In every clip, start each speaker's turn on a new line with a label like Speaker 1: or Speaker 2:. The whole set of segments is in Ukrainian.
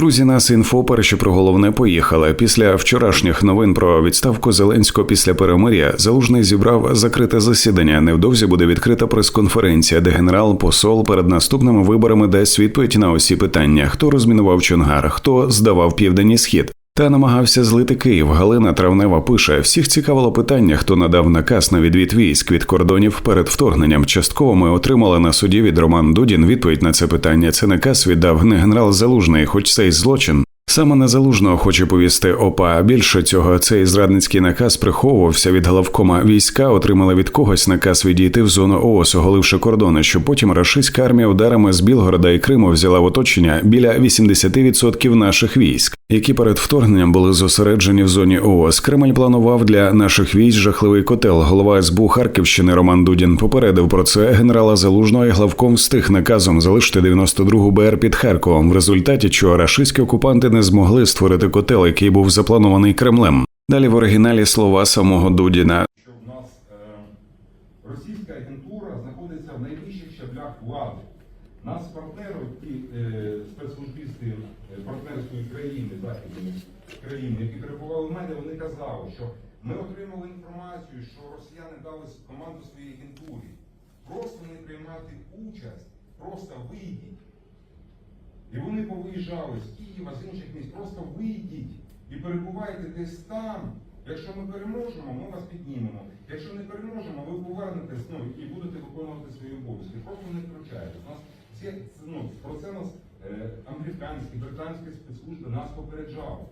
Speaker 1: Друзі, нас інфо перші про головне поїхали. Після вчорашніх новин про відставку Зеленського після перемир'я Залужний зібрав закрите засідання. Невдовзі буде відкрита прес-конференція, де генерал посол перед наступними виборами дасть відповідь на усі питання: хто розмінував Чонгар, хто здавав південний схід. Та намагався злити Київ. Галина Травнева пише: всіх цікавило питання, хто надав наказ на відвід військ від кордонів перед вторгненням. Частково ми отримали на суді від Роман Дудін відповідь на це питання. Це наказ віддав не генерал Залужний, хоч це й злочин. Саме на залужного хоче повісти ОПА. Більше цього, цей зрадницький наказ приховувався від главкома війська, отримали від когось наказ відійти в зону ООС, оголивши кордони, щоб потім рашистська армія ударами з Білгорода і Криму взяла в оточення біля 80% наших військ, які перед вторгненням були зосереджені в зоні ООС. Кремль планував для наших військ жахливий котел. Голова СБУ Харківщини Роман Дудін попередив про це генерала Залужного і главком встиг наказом залишити 92-гу БР під Харковом, в результаті чого рашистські окупанти не змогли створити котел, який був запланований Кремлем. Далі в оригіналі слова самого Дудіна.
Speaker 2: е, російська агентура знаходиться в найвищих щаблях влади. Нас партнери, ті е, е, партнерської країни, західної країни, які перебували в мене, вони казали, що ми отримали інформацію, що росіяни дали команду своїй агентурі. Просто не приймати участь, просто вийдіть. Повиїжджали з Києва, з інших міст, просто вийдіть і перебувайте десь там. Якщо ми переможемо, ми вас піднімемо. Якщо не переможемо, ви повернетесь ну, і будете виконувати свої обов'язки. Просто не втручайтесь. Нас всі, ну, про це нас е, американські, британські спецслужби нас попереджали.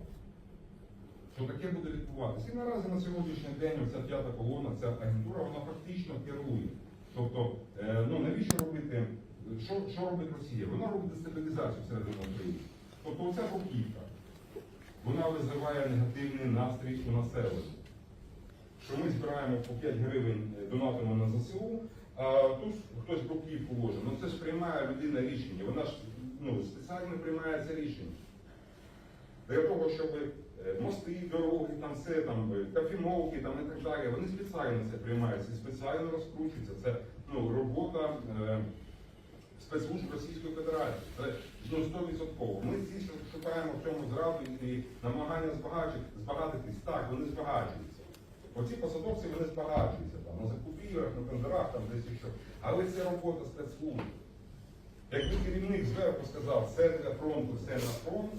Speaker 2: Що таке буде відбуватися. І наразі на сьогоднішній день оця п'ята колона, ця агентура, вона фактично керує. Тобто, е, ну навіщо робити, що, що робить Росія? Вона робить дестабілізацію всередині України. Тобто оця бруківка, вона визиває негативний настрій у населення. Що ми збираємо по 5 гривень, е, донатимо на ЗСУ, а тут хтось бруківку ложить. Ну це ж приймає людина рішення. Вона ж ну, спеціально приймає це рішення. Для того, щоб е, мости, дороги, там все, там, е, там, і так далі, вони спеціально це приймаються і спеціально розкручуються. Це ну, робота е, спецслужб Російської Федерації. Це ну, 100%. Ми всі ш- шукаємо в цьому зраду і намагання збагачити- збагатитись. Так, вони збагачуються. Оці посадовці вони збагачуються там, на закупівлях, на тендерах, там десь що. Але це робота спецслужб. Якби керівник зверху сказав, все для фронту, все на фронт,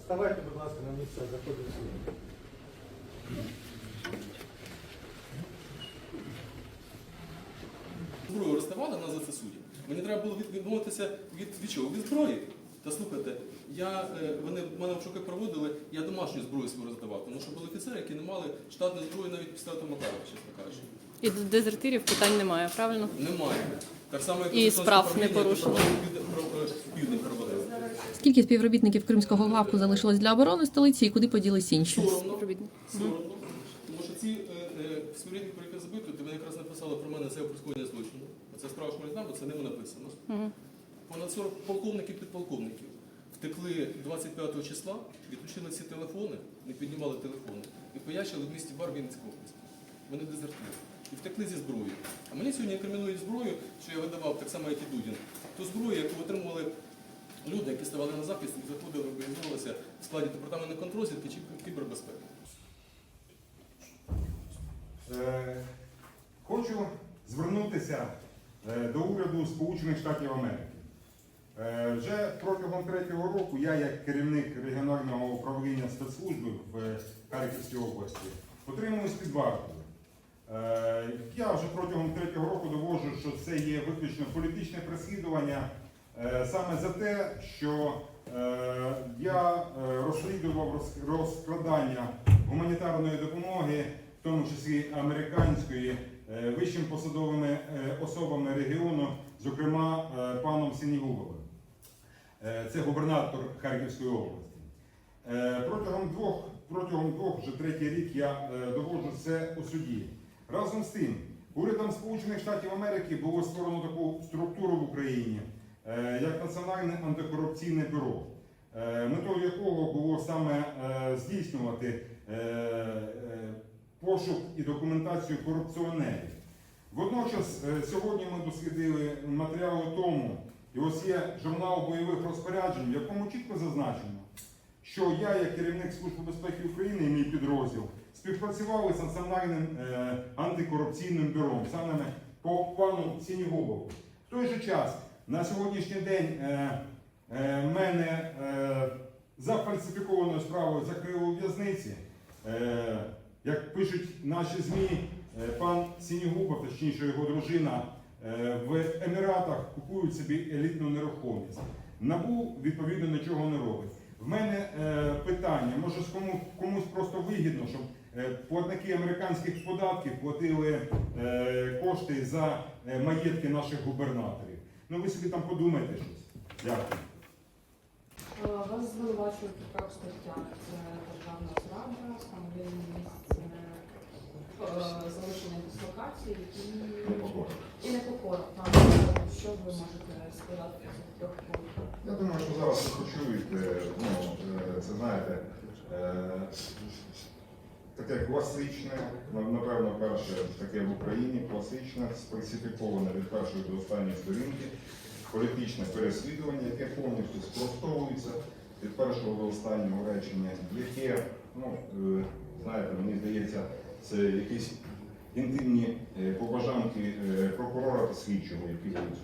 Speaker 3: Вставайте, будь ласка, на місце, заходимо сюди.
Speaker 4: Зброю розставали на ЗСУ. Мені треба було від- відмовитися від, від чого? Від зброї. Та слухайте, я, е, вони мене в шоки проводили, я домашню зброю свою роздавав, тому що були офіцери, які не мали штатної зброї навіть після Макарова, чесно кажучи.
Speaker 5: І до дезертирів питань немає, правильно?
Speaker 4: Немає. Так само, як
Speaker 5: І справ не порушено.
Speaker 4: Проводили.
Speaker 6: Скільки співробітників Кримського главку залишилось для оборони столиці і куди поділись інші?
Speaker 4: Соромно. Соромно. Тому що ці е, е, співробітники, про яких забито, ти якраз написали про мене це про злочину. Це справа, ми знаємо, це ними написано. Понад 40 полковників підполковників втекли 25 числа, відключили всі телефони, не піднімали телефони і поячили в місті Бар Вінницької області. Вони дезертири. І втекли зі зброєю. А мені сьогодні інкримінують зброю, що я видавав так само, як і Дудін. Ту зброю, яку отримували люди, які ставали на захист і заходили, виявилися в складі департаменту контрозвідки чи кібербезпеки.
Speaker 2: Е, Хочу звернутися е, до уряду Сполучених Штатів Америки. Е, Вже протягом третього року я, як керівник регіонального управління спецслужби в Харківській області, отримуюсь під. Е, Я вже протягом третього року доводжу, що це є виключно політичне переслідування е, саме за те, що я розслідував розкрадання гуманітарної допомоги, в тому числі американської, вищим посадовими особами регіону, зокрема паном Синігубовим. Е, Це губернатор Харківської області. Е, Протягом двох, протягом двох вже третій рік я е, доводжу це у суді. Разом з тим, урядом Сполучених Штатів Америки було створено таку структуру в Україні, як Національне антикорупційне бюро, метою якого було саме здійснювати пошук і документацію корупціонерів. Водночас сьогодні ми дослідили матеріали тому, і ось є журнал бойових розпоряджень, в якому чітко зазначено, що я, як керівник Служби безпеки України і мій підрозділ, співпрацювали з Національним е, антикорупційним бюро, саме по пану Сінігубову. В той же час на сьогоднішній день е, е, мене е, за фальсифікованою справою закрили у в'язниці. Е, як пишуть наші ЗМІ, е, пан Сінігубов, точніше його дружина, в Еміратах купують собі елітну нерухомість. НАБУ відповідно нічого не робить. В мене е, питання, може кому, комусь просто вигідно, щоб е, платники американських податків платили е, кошти за е, маєтки наших губернаторів. Ну ви собі там подумайте щось. Дякую.
Speaker 7: Е, Вас звинувачують у трьох. Це державна зрада, становлення місце е, залишення дислокації і, непокора. Що ви можете сказати про цих трьох пунктах?
Speaker 8: Я думаю, що зараз ви почуєте, ну, е, це знаєте, е, таке класичне, напевно, перше таке в Україні, класичне, сфальсифіковане від першої до останньої сторінки, політичне переслідування, яке повністю спростовується від першого до останнього речення, яке, ну, е, знаєте, мені здається, це якісь інтимні е, побажанки е, прокурора та слідчого, які будуть.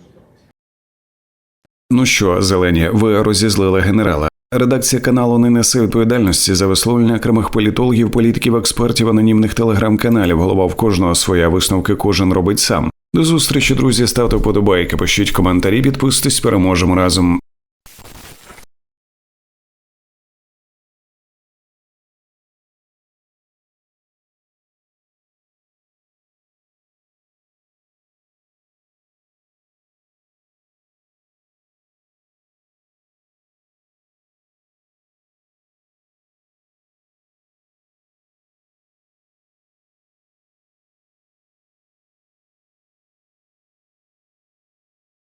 Speaker 1: Ну що, зелені, ви розізлили генерала. Редакція каналу не несе відповідальності за висловлення окремих політологів, політиків, експертів, анонімних телеграм-каналів. Голова в кожного своя висновки кожен робить сам. До зустрічі, друзі. Ставте вподобайки, пишіть коментарі, підписуйтесь, переможемо разом.